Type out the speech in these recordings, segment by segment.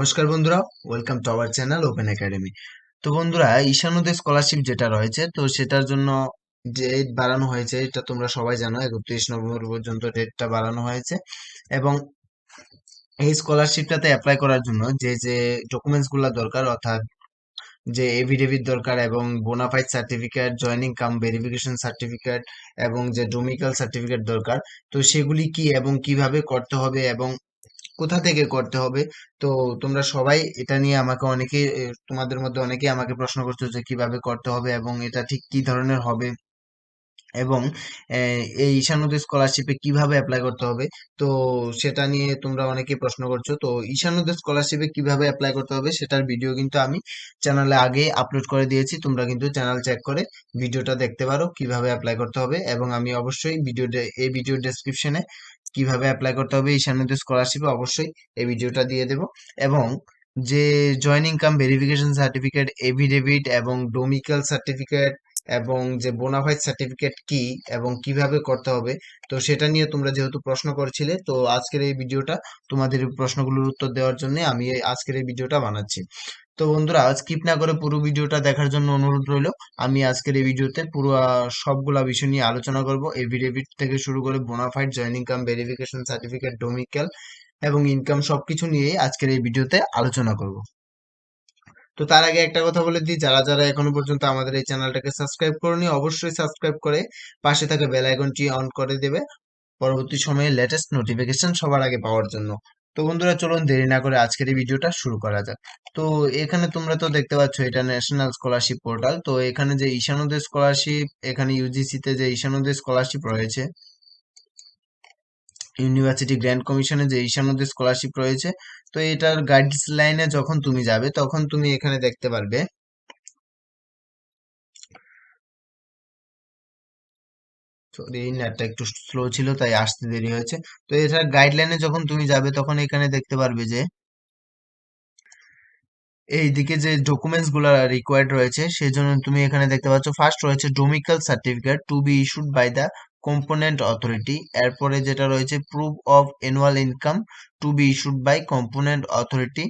নমস্কার বন্ধুরা welcome to our channel open academy তো বন্ধুরা ঈশানোদয় স্কলারশিপ যেটা রয়েছে, তো সেটার জন্য ডেট বাড়ানো হয়েছে, এটা তোমরা সবাই জানো, একত্রিশ নভেম্বর পর্যন্ত ডেটটা বাড়ানো হয়েছে। এবং এই স্কলারশিপটাতে অ্যাপ্লাই করার জন্য যে যে ডকুমেন্টসগুলা দরকার, অর্থাৎ যে এভিডেভিট দরকার এবং bonafide certificate joining cum verification certificate এবং যে ডোমিকাল সার্টিফিকেট দরকার, তো সেগুলি কি এবং কীভাবে করতে হবে এবং কোথা থেকে করতে হবে? তো তোমরা সবাই এটা নিয়ে আমাকে অনেকে তোমাদের মধ্যে অনেকে আমাকে প্রশ্ন করছ যে কীভাবে করতে হবে এবং এটা ঠিক কি ধরনের হবে? এবং এই ঈশানোদয় স্কলারশিপে কীভাবে অ্যাপ্লাই করতে হবে? তো সেটা নিয়ে তোমরা অনেকে প্রশ্ন করছ। তো ঈশানোদয় স্কলারশিপে কীভাবে অ্যাপ্লাই করতে হবে সেটার ভিডিও কিন্তু আমি চ্যানেলে আগে আপলোড করে দিয়েছি। তোমরা কিন্তু চ্যানেল চেক করে ভিডিওটা দেখতে পারো কীভাবে অ্যাপ্লাই করতে হবে। এবং আমি অবশ্যই ভিডিও এই ভিডিও ডেসক্রিপশনে কীভাবে অ্যাপ্লাই করতে হবে, এই ঈশানোদয় স্কলারশিপে অবশ্যই এই ভিডিওটা দিয়ে দেব। এবং যে joining cum verification certificate affidavit এবং ডোমিক্যাল সার্টিফিকেট এবং যে বোনাফাইড সার্টিফিকেট কি এবং কীভাবে করতে হবে, তো সেটা নিয়ে তোমরা যেহেতু প্রশ্ন করছিলে, তো আজকের এই ভিডিওটা তোমাদের প্রশ্নগুলোর উত্তর দেওয়ার জন্য আমি আজকের এই ভিডিওটা বানাচ্ছি। তো বন্ধুরা স্কিপ না করে পুরো ভিডিওটা দেখার জন্য অনুরোধ রইল। আমি আজকের এই ভিডিওতে পুরো সবগুলা বিষয় নিয়ে আলোচনা করব। এভিডেভিট থেকে শুরু করে bonafide join income verification certificate domicile এবং ইনকাম সবকিছু নিয়ে আজকের এই ভিডিওতে আলোচনা করব। তো তার আগে একটা কথা বলে দিই, যারা যারা এখনও পর্যন্ত আমাদের এই চ্যানেলটাকে সাবস্ক্রাইব করনি, অবশ্যই সাবস্ক্রাইব করে পাশে থাকা বেল আইকনটি অন করে দেবে। পরবর্তী সময়ে লেটেস্ট নোটিফিকেশন সবার আগে পাওয়ার জন্য। তো বন্ধুরা, চলুন দেরি না করে আজকের এই ভিডিওটা শুরু করা যাক। তো এখানে তোমরা তো দেখতে পাচ্ছ, এটা ন্যাশনাল স্কলারশিপ পোর্টাল তো এখানে যে ঈশানোদয় স্কলারশিপ এখানে ইউজিসি তে যে ঈশানোদয় স্কলারশিপ রয়েছে ইউনিভার্সিটি গ্র্যান্ড কমিশনে যে ঈশানোদয় স্কলারশিপ রয়েছে, তো এটার গাইডলাইনে যখন তুমি যাবে, তখন তুমি এখানে দেখতে পারবে সরি এই নেটটা একটু স্লো ছিল, তাই আসতে দেরি হয়েছে। তো এটার গাইডলাইনে যখন তুমি যাবে, তখন এখানে দেখতে পারবে যে, এইদিকে যে ডকুমেন্টসগুলা রিকোয়ার্ড রয়েছে সেই জন্য তুমি এখানে দেখতে পাচ্ছ ফার্স্ট রয়েছে domicile certificate to be issued by the component authority এরপরে যেটা রয়েছে proof of annual income to be issued by component authority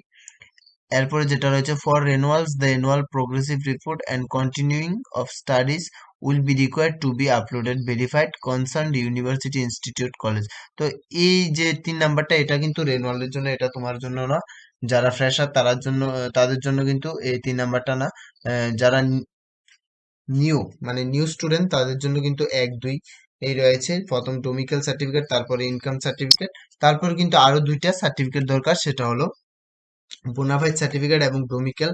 এরপরে যেটা রয়েছে for renewals the annual progressive report and continuing of studies will be required to be uploaded verified concern university institute college তো এই যে তিন নাম্বারটা, এটা কিন্তু রেনুয়ালের জন্য, এটা তোমার জন্য না। যারা ফ্রেশার তার জন্য, তাদের জন্য কিন্তু এই তিন নাম্বারটা না। যারা নিউ মানে নিউ স্টুডেন্ট তাদের জন্য কিন্তু এক, দুই, এই রয়েছে। প্রথম ডোমিক্যাল সার্টিফিকেট তারপরে ইনকাম সার্টিফিকেট তারপর কিন্তু আরও দুইটা সার্টিফিকেট দরকার, সেটা হলো বোনাফাইড সার্টিফিকেট এবং ডোমিক্যাল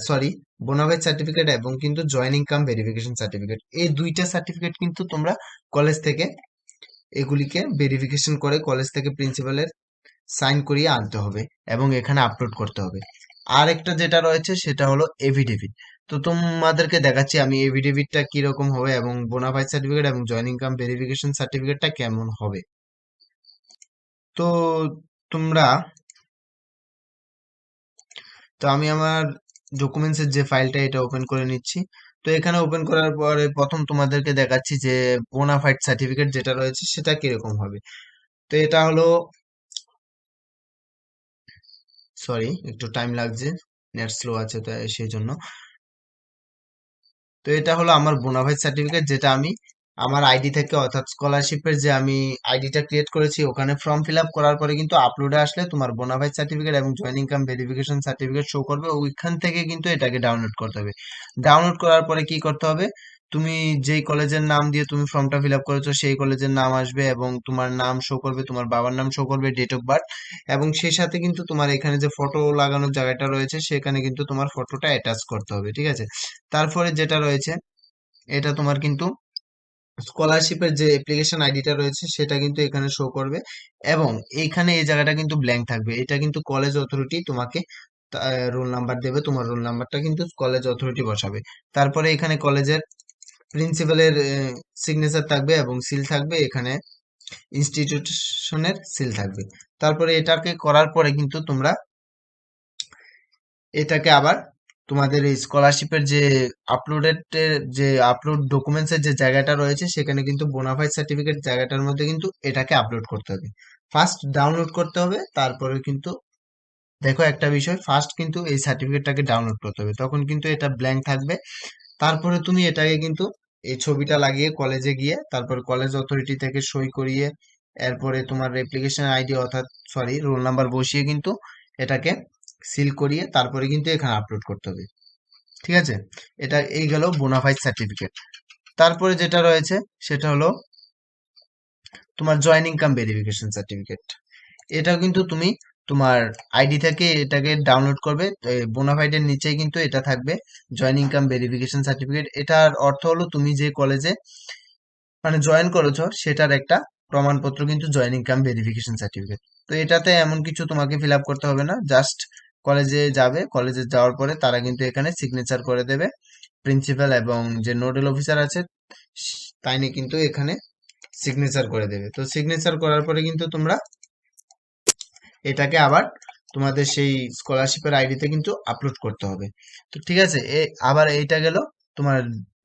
সরি বোনাফাইড সার্টিফিকেট এবং কিন্তু জয়েনিং কাম ভেরিফিকেশন সার্টিফিকেট এই দুইটা সার্টিফিকেট কিন্তু তোমরা কলেজ থেকে এগুলিকে ভেরিফিকেশন করে কলেজ থেকে প্রিন্সিপালের সাইন করিয়ে আনতে হবে এবং এখানে আপলোড করতে হবে। আর একটা যেটা রয়েছে সেটা হলো এভিডেভিট তো তোমাদেরকে দেখাচ্ছি আমি এভিডেভিটটা কীরকম হবে এবং বোনাফাইড সার্টিফিকেট এবং জয়েনিং কাম ভেরিফিকেশন সার্টিফিকেটটা কেমন হবে। তো তোমরা তো আমি আমার ডকুমেন্টসের যে ফাইলটা এটা ওপেন করে নিচ্ছি। তো এখানে ওপেন করার পরে প্রথম তোমাদেরকে দেখাচ্ছি যে বোনাফাইড সার্টিফিকেট যেটা রয়েছে, সেটা কীরকম হবে। তো এটা হলো সরি একটু টাইম লাগছে নেট স্লো আছে তো সেই জন্য তো এটা হলো আমার বোনাফাইড সার্টিফিকেট যেটা আমি আমার আইডি থেকে অর্থাৎ স্কলারশিপের যে আমি আইডিটা ক্রিয়েট করেছি, ওখানে ফর্ম ফিল আপ করার পরে কিন্তু আপলোডে আসলে তোমার বোনাফাইড সার্টিফিকেট এবং joining cum verification certificate show করবে। ওইখান থেকে কিন্তু এটাকে ডাউনলোড করতে হবে। ডাউনলোড করার পরে কি করতে হবে? তুমি যেই কলেজের নাম দিয়ে তুমি ফর্মটা ফিল আপ করেছ, সেই কলেজের নাম আসবে এবং তোমার নাম শো করবে, তোমার বাবার নাম শো করবে ডেট অফ বার্থ এবং সেই সাথে কিন্তু তোমার এখানে যে ফটো লাগানোর জায়গাটা রয়েছে, সেখানে কিন্তু তোমার ফটোটা অ্যাটাচ করতে হবে, ঠিক আছে? তারপরে যেটা রয়েছে, এটা তোমার কিন্তু স্কলারশিপের যে অ্যাপ্লিকেশন আইডিটা রয়েছে, সেটা কিন্তু এখানে শো করবে। এবং এইখানে এই জায়গাটা কিন্তু ব্ল্যাঙ্ক থাকবে। এটা কিন্তু কলেজ অথরিটি তোমাকে রোল নাম্বার দেবে। তোমার রোল নাম্বারটা কিন্তু কলেজ অথরিটি বসাবে। তারপরে এখানে কলেজের প্রিন্সিপালের সিগনেচার থাকবে এবং সিল থাকবে। এখানে ইনস্টিটিউশনের সিল থাকবে। তারপরে এটাকে করার পরে কিন্তু তোমরা এটাকে আবার তোমাদের এই স্কলারশিপের যে আপলোডেড যে আপলোড ডকুমেন্টস এর যে জায়গাটা রয়েছে, সেখানে কিন্তু বোনাফাইড সার্টিফিকেট জায়গাটার মধ্যে কিন্তু এটাকে আপলোড করতে হবে। ফার্স্ট ডাউনলোড করতে হবে, তারপরে কিন্তু দেখো একটা বিষয় ফার্স্ট কিন্তু এই সার্টিফিকেটটাকে ডাউনলোড করতে হবে। তখন কিন্তু এটা ব্ল্যাঙ্ক থাকবে। তারপরে তুমি এটাকে কিন্তু এই ছবিটা লাগিয়ে কলেজে গিয়ে, তারপর কলেজ অথরিটি থেকে সই করিয়ে, এরপরে তোমার অ্যাপ্লিকেশন আইডি অর্থাৎ সরি রোল নাম্বার বসিয়ে কিন্তু এটাকে সিল করিয়ে তারপরে কিন্তু এখানে আপলোড করতে হবে। ঠিক আছে? এটা, এই গেল বোনাফাইড সার্টিফিকেট তারপরে যেটা রয়েছে, সেটা হলো তোমার জয়েনিং কাম ভেরিফিকেশন সার্টিফিকেট এটাও কিন্তু তুমি তোমার আইডি থেকে এটাকে ডাউনলোড করবে। বোনাফাইডের নিচেই কিন্তু এটা থাকবে জয়েনিং কাম ভেরিফিকেশন সার্টিফিকেট এটার অর্থ হলো তুমি যে কলেজে মানে জয়েন করেছ, সেটার একটা প্রমাণপত্র কিন্তু জয়েনিং কাম ভেরিফিকেশন সার্টিফিকেট তো এটাতে এমন কিছু তোমাকে ফিল আপ করতে হবে না জাস্ট কলেজে যাবে। কলেজে যাওয়ার পরে তারা কিন্তু এখানে সিগনেচার করে দেবে। প্রিন্সিপাল এবং যে নোডাল অফিসার আছে, তাই নিয়ে কিন্তু এখানে সিগনেচার করে দেবে। তো সিগনেচার করার পরে কিন্তু তোমরা এটাকে আবার তোমাদের সেই স্কলারশিপের আইডিতে কিন্তু আপলোড করতে হবে। তো ঠিক আছে, এ আবার এইটা গেল তোমার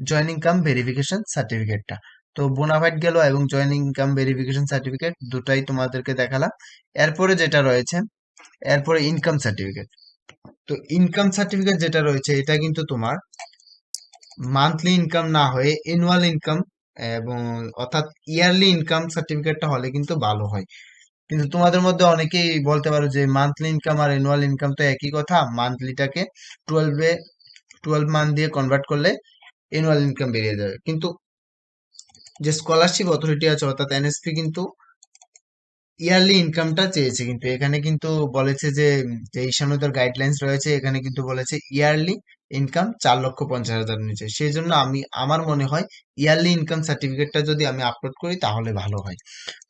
জয়েনিং কাম ভেরিফিকেশন সার্টিফিকেটটা তো বোনাফাইড গেল এবং জয়েনিং ইনকাম ভেরিফিকেশন সার্টিফিকেট দুটাই তোমাদেরকে দেখালাম। এরপরে যেটা রয়েছে এরপরে ইনকাম সার্টিফিকেট তো ইনকাম সার্টিফিকেট যেটা রয়েছে, এটা কিন্তু তোমার মান্থলি ইনকাম না হয়ে অ্যানুয়াল ইনকাম এবং অর্থাৎ ইয়ারলি ইনকাম সার্টিফিকেটটা হলে কিন্তু ভালো হয়। কিন্তু তোমাদের মধ্যে অনেকেই বলতে পারো যে মান্থলি ইনকাম আর অ্যানুয়াল ইনকাম তো একই কথা মান্থলিটাকে টুয়েলভে টুয়েলভ মান্থ দিয়ে কনভার্ট করলে অ্যানুয়াল ইনকাম বেরিয়ে যাবে। কিন্তু যে স্কলারশিপ অথরিটি আছে অর্থাৎ এনএসপি কিন্তু ইয়ারলি ইনকামটা চেয়েছে কিন্তু। এখানে কিন্তু বলেছে যে ঈশানোদের গাইডলাইন্স রয়েছে, এখানে কিন্তু বলেছে ইয়ারলি ইনকাম চার লক্ষ পঞ্চাশ হাজার নিচে। সেই জন্য আমি, আমার মনে হয় ইয়ারলি ইনকাম সার্টিফিকেটটা যদি আমি আপলোড করি, তাহলে ভালো হয়।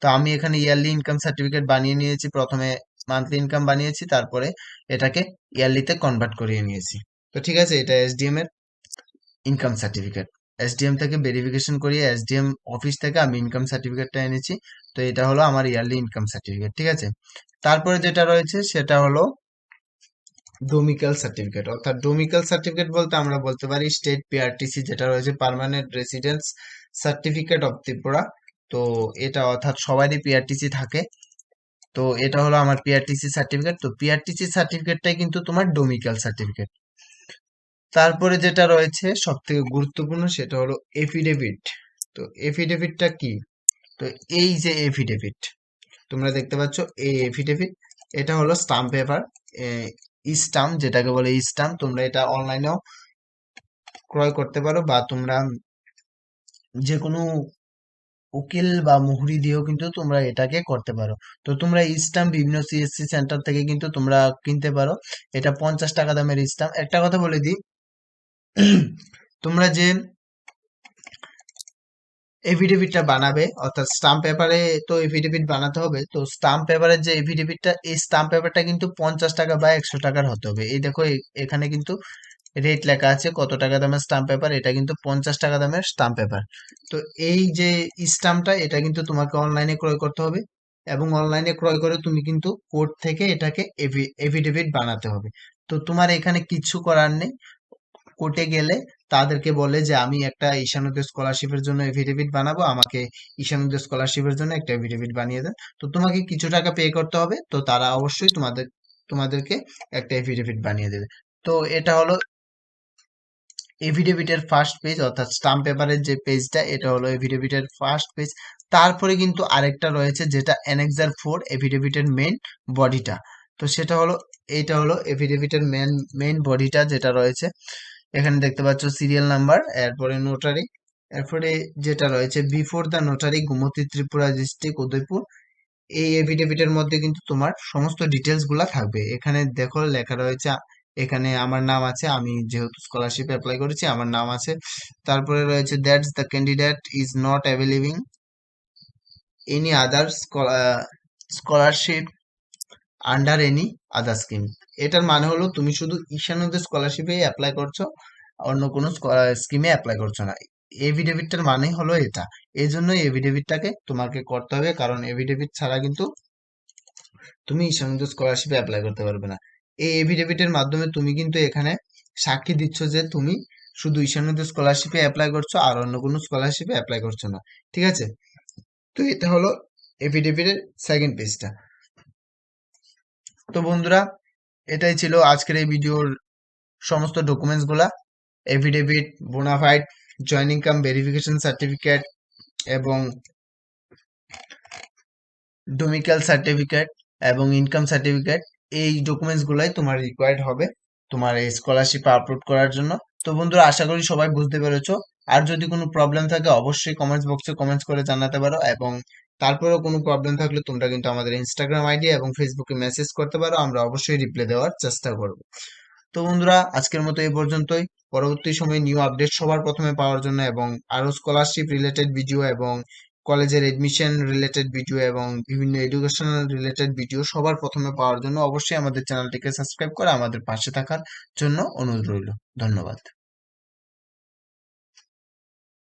তো আমি এখানে ইয়ারলি ইনকাম সার্টিফিকেট বানিয়ে নিয়েছি, প্রথমে মান্থলি ইনকাম বানিয়েছি, তারপরে এটাকে ইয়ারলিতে কনভার্ট করিয়ে নিয়েছি। তো ঠিক আছে, এটা এসডিএম এর ইনকাম সার্টিফিকেট এসডিএম থেকে ভেরিফিকেশন করিয়ে এসডিএম অফিস থেকে আমি ইনকাম সার্টিফিকেটটা এনেছি। তো এটা হলো আমার ইয়ারলি ইনকাম সার্টিফিকেট ঠিক আছে? তারপরে যেটা রয়েছে সেটা হলো ডোমিক্যাল সার্টিফিকেট অর্থাৎ ডোমিক্যাল সার্টিফিকেট বলতে আমরা বলতে পারি স্টেট পিআরটিসি যেটা রয়েছে permanent residence certificate of Tripura. তো এটা অর্থাৎ সবারই পিআরটিসি থাকে। তো এটা হলো আমার পিআরটিসি সার্টিফিকেট তো পিআরটিসি সার্টিফিকেটটাই কিন্তু তোমার ডোমিক্যাল সার্টিফিকেট তারপরে যেটা রয়েছে সব থেকে গুরুত্বপূর্ণ সেটা হলো এফিডেভিট তো এফিডেভিটটা কি? তো এই যে এফিডেভিট তোমরা দেখতে পাচ্ছ এই এফিডেভিট এটা হলো স্টাম্প পেপার স্টাম্প যেটাকে বলে স্টাম্প তোমরা এটা অনলাইনেও ক্রয় করতে পারো বা তোমরা যে কোনো উকিল বা মুহুরি দিয়েও কিন্তু তোমরা এটাকে করতে পারো। তো তোমরা ই স্টাম্প বিভিন্ন সিএসসি সেন্টার থেকে কিন্তু তোমরা কিনতে পারো। এটা পঞ্চাশ টাকা দামের স্টাম্প একটা কথা বলে দিই তোমরা যে এফিডেভিটটা বানাবে, অর্থাৎ স্টাম্প পেপারে তো এফিডেভিট বানাতে হবে, তো স্টাম্প পেপারের যে এফিডেভিটটা এই স্টাম্প পেপারটা কিন্তু পঞ্চাশ টাকা বা একশো টাকার হতে হবে। এই দেখো এখানে কিন্তু রেট লেখা আছে, কত টাকা দামের স্টাম্প পেপার এটা কিন্তু পঞ্চাশ টাকা দামের স্টাম্প পেপার তো এই যে স্টাম্পটা এটা কিন্তু তোমাকে অনলাইনে ক্রয় করতে হবে এবং অনলাইনে ক্রয় করে তুমি কিন্তু কোর্ট থেকে এটাকে এফিডেভিট বানাতে হবে। তো তোমার এখানে কিছু করার নেই। কোর্টে গেলে তাদেরকে বলে যে, আমি একটা ঈশানোদয় স্কলারশিপের জন্য এফিডেভিট বানাবো, আমাকে ঈশানোদয় স্কলারশিপের জন্য একটা এফিডেভিট বানিয়ে দেন। তো তোমাকে কিছু টাকা পে করতে হবে, তো তারা অবশ্যই তোমাদের, তোমাদেরকে একটা এফিডেভিট বানিয়ে দেবে। তো এটা হলো এফিডেভিটের ফার্স্ট পেজ অর্থাৎ স্টাম্প পেপারের যে পেজটা এটা হলো এফিডেভিটের ফার্স্ট পেজ তারপরে কিন্তু আরেকটা রয়েছে, যেটা অ্যানেক্সার ফোর এফিডেভিটের মেন বডিটা তো সেটা হলো এইটা হলো এফিডেভিটের মেন মেন বডিটা যেটা রয়েছে। এখানে দেখতে পাচ্ছ সিরিয়াল নাম্বার এরপরে নোটারি এরপরে যেটা রয়েছে before the notary Gomati Tripura district Udaipur, এই এফিডেভিটের মধ্যে কিন্তু তোমার সমস্ত ডিটেলসগুলা থাকবে। এখানে দেখো লেখা রয়েছে, এখানে আমার নাম আছে, আমি যেহেতু স্কলারশিপ অ্যাপ্লাই করেছি, আমার নাম আছে। তারপরে রয়েছে that's the candidate is not অ্যাভেলেবিং any other scholarship under any other scheme এটার মানে হলো তুমি শুধু ঈশানোদয় স্কলারশিপে অ্যাপ্লাই করছ, অন্য কোনো স্কিমে অ্যাপ্লাই করছ না। এভিডেভিটটার মানে হলো এটা। এই জন্য এভিডেভিটটাকে তোমাকে করতে হবে, কারণ এভিডেভিট ছাড়া কিন্তু তুমি ঈশানোদয় স্কলারশিপে অ্যাপ্লাই করতে পারবে না। এই এভিডেভিটের মাধ্যমে তুমি কিন্তু এখানে সাক্ষী দিচ্ছ যে তুমি শুধু ঈশানোদয় স্কলারশিপে অ্যাপ্লাই করছ আর অন্য কোনো স্কলারশিপে অ্যাপ্লাই করছ না। ঠিক আছে? তো এটা হলো এফিডেভিটের সেকেন্ড পেজটা তো বন্ধুরা, এটাই ছিল আজকের এই ভিডিওর সমস্ত ডকুমেন্টসগুলা। Affidavit bonafide joining cum verification certificate এবং ডোমিক্যাল সার্টিফিকেট এবং ইনকাম সার্টিফিকেট এই ডকুমেন্টস গুলাই তোমার রিকোয়ার্ড হবে তোমার এই স্কলারশিপ আপলোড করার জন্য। তো বন্ধুরা, আশা করি সবাই বুঝতে পেরেছ। আর যদি কোনো প্রবলেম থাকে, অবশ্যই কমেন্টস বক্সে কমেন্টস করে জানাতে পারো এবং তারপরেও কোনো প্রবলেম থাকলে তোমরা কিন্তু আমাদের ইনস্টাগ্রাম আইডি এবং ফেসবুকে মেসেজ করতে পারো, আমরা অবশ্যই রিপ্লাই দেওয়ার চেষ্টা করব। তো বন্ধুরা, আজকের মতো এই পর্যন্তই। পরবর্তী সময়ে নিউ আপডেট সবার প্রথমে পাওয়ার জন্য এবং আরও স্কলারশিপ রিলেটেড ভিডিও এবং কলেজের এডমিশন রিলেটেড ভিডিও এবং বিভিন্ন এডুকেশনাল রিলেটেড ভিডিও সবার প্রথমে পাওয়ার জন্য অবশ্যই আমাদের চ্যানেলটিকে সাবস্ক্রাইব করে আমাদের পাশে থাকার জন্য অনুরোধ রইল। ধন্যবাদ।